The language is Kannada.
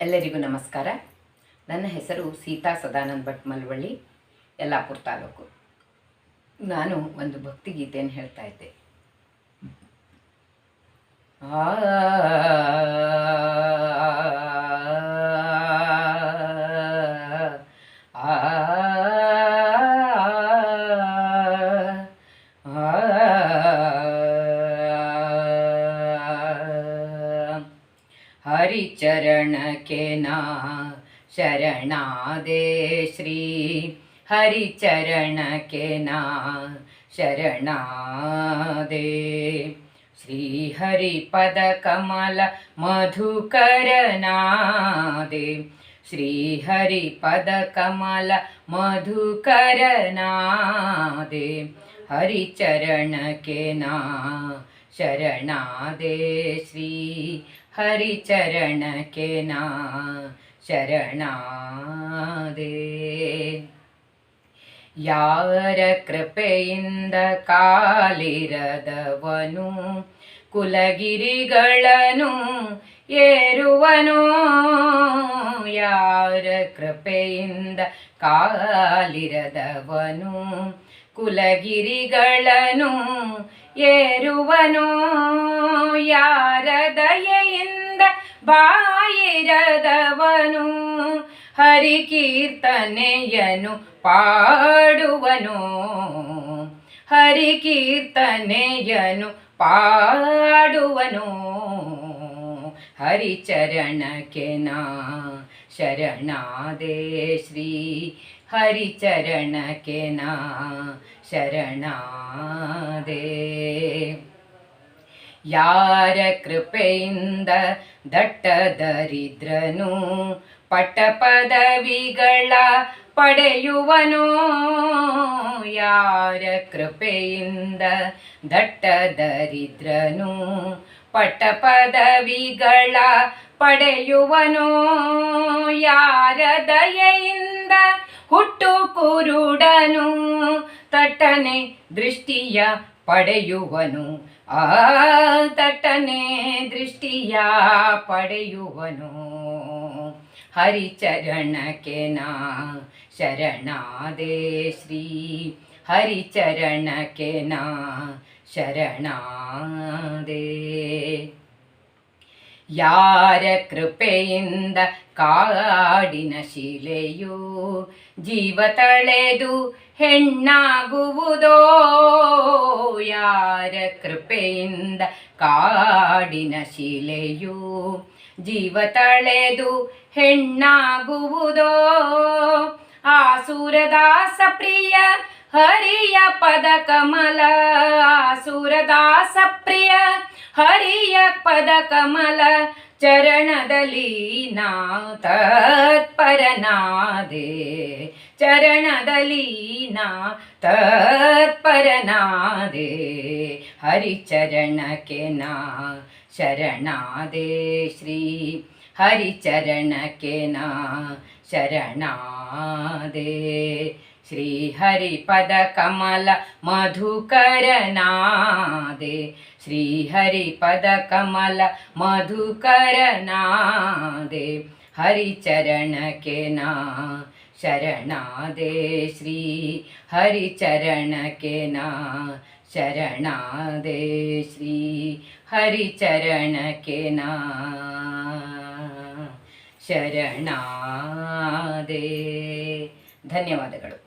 ಎಲ್ಲರಿಗೂ ನಮಸ್ಕಾರ ನನ್ನ ಹೆಸರು ಸೀತಾ ಸದಾನಂದ ಭಟ್ ಮಲ್ವಳ್ಳಿ ಯಲ್ಲಾಪುರ ತಾಲೂಕು ನಾನು ಒಂದು ಭಕ್ತಿಗೀತೆಯನ್ನು ಹೇಳ್ತಾ ಇದ್ದೆ ಆ हरिचरणकेना शरणादे श्री हरिचरणकेना शरणादे श्रीहरिपदकमल मधुकरनादे श्रीहरिपदकमल मधुकरनादे हरिचरणकेना ಶರಣಾದೆ ಶ್ರೀ ಹರಿಚರಣಕ್ಕೆ ನಾ ಶರಣಾದೆ. ಯಾರ ಕೃಪೆಯಿಂದ ಕಾಲಿರದವನು ಕುಲಗಿರಿಗಳನು ಏರುವನು. ಯಾರ ಕೃಪೆಯಿಂದ ಕಾಲಿರದವನು ಕುಲಗಿರಿಗಳನ್ನು ಏರುವನು. ಯಾರ ದಯೆಯಿಂದ ಬಾಯಿರದವನು? ಹರಿಕೀರ್ತನೆಯನು ಪಾಡುವನು. ಹರಿಕೀರ್ತನೆಯನು ಪಾಡುವನು. ಹರಿಚರಣಕ್ಕೆ ನಾ ಶರಣಾದೆ ಶ್ರೀ ಹರಿಚರಣಕ್ಕೆ ನಾ ಶರಣಾದೆ. ಯಾರ ಕೃಪೆಯಿಂದ ದಟ್ಟ ದರಿದ್ರನು, ಪಟ್ಟ ಪದವಿಗಳ ಪಡೆಯುವನು. ಯಾರ ಕೃಪೆಯಿಂದ ದಟ್ಟ ದರಿದ್ರನು, ಪಟ್ಟ ಪದವಿಗಳ ಪಡೆಯುವನು. ಯಾರ ದಯೆಯಿಂದ ಹುಟ್ಟು ಕುರುಡನು ತಟ್ಟನೆ ದೃಷ್ಟಿಯ ಪಡೆಯುವನು ಆ ತಟ್ಟನೆ ದೃಷ್ಟಿಯ ಪಡೆಯುವನು ಹರಿಚರಣಕ್ಕೆ ನಾ ಶರಣಾದೆ ಶ್ರೀ ಹರಿಚರಣಕ್ಕೆ ನಾ ಶರಣಾದೆ ಯಾರ ಕೃಪೆಯಿಂದ ಕಾಡಿನ ಶಿಲೆಯು ಜೀವ ತಳೆದು ಹೆಣ್ಣಾಗುವುದೋ? ಯಾರ ಕೃಪೆಯಿಂದ ಕಾಡಿನ ಶಿಲೆಯು ಜೀವ ತಳೆದು ಹೆಣ್ಣಾಗುವುದೋ? ಆಸುರದಾಸ ಪ್ರಿಯ ಹರಿಯ ಪದ ಕಮಲ ಆಸುರದಾಸ ಪ್ರಿಯ ಹರಿಯ ಪದ ಕಮಲ ಚರಣದಲ್ಲಿ ನಾ ತತ್ಪರನಾದೆ ಚರಣದಲ್ಲಿ ನಾ ತತ್ಪರನಾದೆ ಹರಿಚರಣಕ್ಕೆ ನಾ ಶರಣಾದೆ ಶ್ರೀ ಹರಿಚರಣಕ್ಕೆ ನಾ ಶರಣಾದೆ ಶ್ರೀ ಹರಿಪದ ಕಮಲ ಮಧುಕರನಾದೆ ಶ್ರೀ ಹರಿಪದ ಕಮಲ ಮಧುಕರನಾದೆ ಹರಿಚರಣಕ್ಕೆ ನಾ ಶರಣಾದೆ ಶ್ರೀ ಹರಿಚರಣಕ್ಕೆ ನಾ ಶರಣಾದೆ ಶ್ರೀ ಹರಿಚರಣಕ್ಕೆ ನಾ ಶರಣಾದೆ ಧನ್ಯವಾದಗಳು